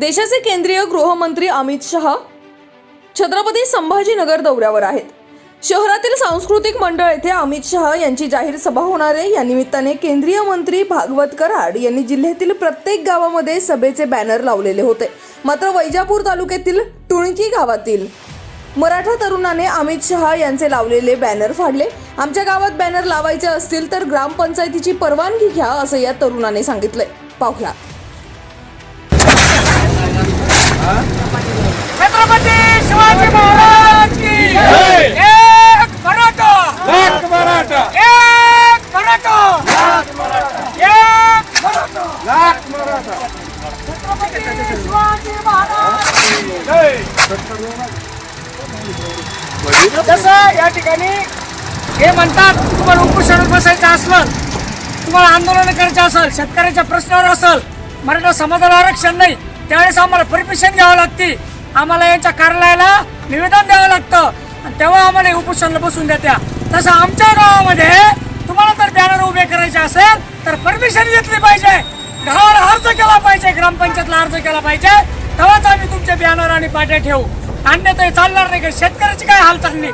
देशाचे केंद्रीय गृहमंत्री अमित शहा छत्रपती संभाजीनगर दौऱ्यावर आहेत. शहरातील सांस्कृतिक मंडळ येथे अमित शहा यांची जाहीर सभा होणार आहे. या निमित्ताने केंद्रीय मंत्री भागवत कराड यांनी जिल्ह्यातील प्रत्येक गावामध्ये सभेचे बॅनर लावलेले होते. मात्र वैजापूर तालुक्यातील टुणकी गावातील मराठा तरुणाने अमित शहा यांचे लावलेले बॅनर फाडले. आमच्या गावात बॅनर लावायचे असतील तर ग्रामपंचायतीची परवानगी घ्या असं या तरुणाने सांगितलंय. पाहूया छत्रपती शिवाजी महाराज की जय. एक मराठा लाख मराठा एक मराठा लाख मराठा एक मराठा लाख मराठा छत्रपती शिवाजी महाराज की जय जसं या ठिकाणी हे म्हणतात तुम्हाला उपोषणावर बसायचं असलं तुम्हाला आंदोलन करायचं असेल शेतकऱ्याच्या प्रश्नावर असेल मराठा समाजाला आरक्षण नाही त्यावेळेस आम्हाला परमिशन घ्यावं लागते. आम्हाला यांच्या कार्यालयाला निवेदन द्यावं लागतं. आणि तेव्हा आम्हाला हे उपोषणाला बसून देत्या. तसं आमच्या गावामध्ये तुम्हाला जर बॅनर उभे करायचे असेल तर परमिशन घेतली पाहिजे. गावाला अर्ज केला पाहिजे ग्रामपंचायतला अर्ज केला पाहिजे. तेव्हाच आम्ही तुमचे बॅनर आणि पाट्या ठेवू. अन्यथा चालणार नाही का? शेतकऱ्याची काय हाल चालली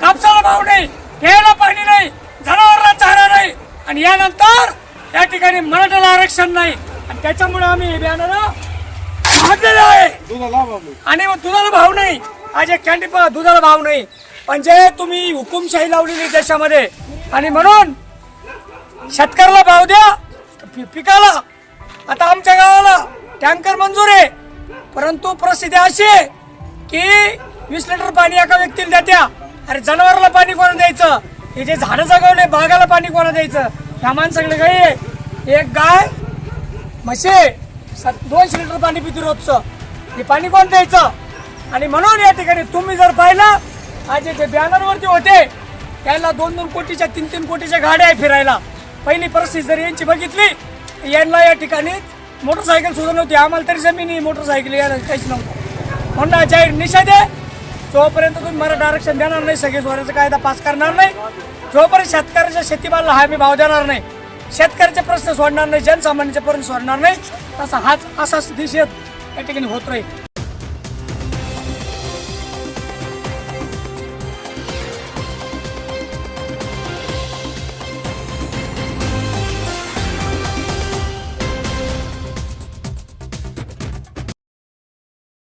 कापसाला भाव नाही प्यायला पाणी नाही जनावरांना चारा नाही. आणि यानंतर या ठिकाणी मराठ्याला आरक्षण नाही. आणि त्याच्यामुळे आम्ही हे बॅनर मागलेलं आहे. आणि मग दुधाला भाव नाही. आज एक कॅन्डी दुधाला भाव नाही. म्हणजे तुम्ही हुकुमशाही लावलेली देशामध्ये आणि म्हणून शेतकऱ्याला भाव द्या पिकाला. आता आमच्या गावाला टँकर मंजूर आहे. परंतु परिस्थिती अशी आहे की वीस लिटर पाणी एका व्यक्तीला देत्या अरे जनावराला पाणी कोणा द्यायचं? हे जे झाडं जगवले बागाला पाणी कोणा द्यायचं? ह्या माणसाकडे काही आहे. एक गाय म्हशी सात दोनशे लिटर पाणी पिते रोजचं. हे पाणी कोण द्यायचं? आणि म्हणून या ठिकाणी तुम्ही जर पाहिलं आज जे बॅनरवरती होते त्यांना दोन दोन कोटीच्या तीन तीन कोटीच्या गाड्या आहे फिरायला. पहिली परिस्थिती जर यांची बघितली यांना या ठिकाणी मोटरसायकल सुद्धा नव्हती. आम्हाला तरी जमिनी मोटरसायकल यायला काहीच नव्हतं. म्हणून हा जाहीर निषेध आहे. जोपर्यंत तुम्ही मराठा आरक्षण देणार नाही सगळे सोऱ्याचा कायदा पास करणार नाही. जोपर्यंत शेतकऱ्याच्या शेतीमालाला हमी भाव देणार नाही शेतकऱ्याचे प्रश्न सोडणार नाही जनसामान्याचे प्रश्न सोडणार नाही तसा हाच असाच निषेध या ठिकाणी होत राहील.